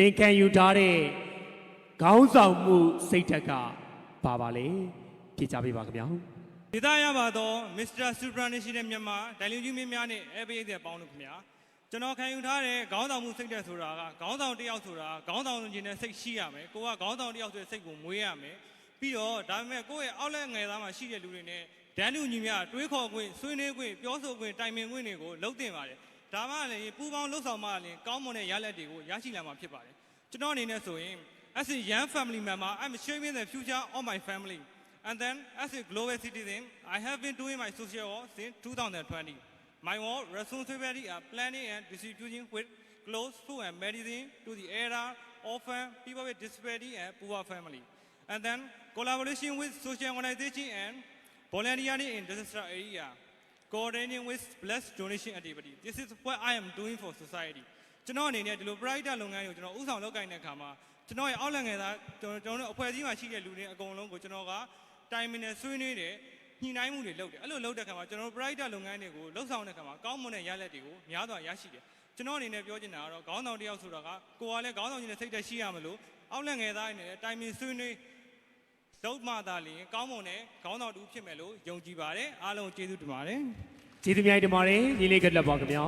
သင်ခံယူထားတဲ့ခေါင်းဆောင်မှုစိတ်ဓာတ်ကပါပါလေဖြေချပေးပါခင်ဗျာဒေသရပါတော့ Mr. Supranational မြန်မာဒိုင်လူကြီးမင်းများနဲ့အဲပိတ်တဲ့ပေါင်းလို့ခင်ဗျာကျွန်တော်ခံယူထားတဲ့ခေါင်းဆောင်မှုစိတ်တဲ့ဆိုတာကခေါင်းဆောင်တစ်ယောက်ဆိုတာခေါင်းဆောင်ခြင်းနဲ့စိတ်ရှိရမယ်ကိုကခေါင်းဆောင်တစ်ယောက်ဆိုတဲ့စိတ်ကိုမွေးရမယ်ပြီးတော့ဒါပေမဲ့ကိုယ့်ရဲ့အောက်လက်ငယ်သားမှာရှိတဲ့လူတွေနဲ့ဒန်းလူညီများတွေးခေါ်ခွင့်ဆွေးနွေးခွင့်ပြောဆိုခွင့်တိုင်ပင်ခွင့်တွေကိုလုပ်တင်ပါတယ် ဒါမှလည်းပူပေါင်းလှုပ်ဆောင်မှလည်းကောင်းမွန်တဲ့ရလဒ်တွေကိုရရှိလာမှာဖြစ်ပါတယ်ကျွန်တော်အနေနဲ့ဆိုရင် as a young family member I'm shaping the future of my family And then, as a global citizen, I have been doing my social work since 2020. My work responsibility are planning and distributing with clothes, food, and medicine to the area, orphan, people with disability, and poor family. And then, collaboration with social organization and volunteering in disaster area, Coordinating with blessed donation activity. This is what I am doing for society. ကျွန်တော်အနေနဲ့ဒီလို bright လုပ်ငန်းကိုကျွန်တော်ဥဆောင်လုပ်ကိုင်တဲ့အခါမှာကျွန်တော်ရဲ့အောက်လက်ငယ်သားကျွန်တော်ကျွန်တော်တို့အဖွဲ့အစည်းမှာရှိတဲ့လူတွေအကုန်လုံးကိုကျွန်တော်ကတိုင်မင်နဲ့ဆွေးနွေးတယ်ညှိနှိုင်းမှုတွေလုပ်တယ်အဲ့လိုလုပ်တဲ့အခါမှာကျွန်တော်တို့ bright လုပ်ငန်းတွေကိုလှုပ်ဆောင်တဲ့အခါမှာကောင်းမွန်တဲ့ရလဒ်တွေကိုများစွာရရှိတယ်ကျွန်တော်အနေနဲ့ပြောချင်တာကတော့ခေါင်းဆောင်တစ်ယောက်ဆိုတာကကိုယ်ကလည်းခေါင်းဆောင်ကြီးနဲ့စိတ်သက်ရှိရမလို့အောက်လက်ငယ်သားအနေနဲ့တိုင်မင်ဆွေးနွေး လုပ်မှသာလျှင်ကောင်းမွန်တဲ့ခေါင်းဆောင်တူဖြစ်မယ်လို့ယုံကြည်ပါတယ်အားလုံးကျေးဇူးတင်ပါတယ်ကျေးဇူးများတင်ပါတယ်ညီလေးကလက်ပါခင်ဗျာ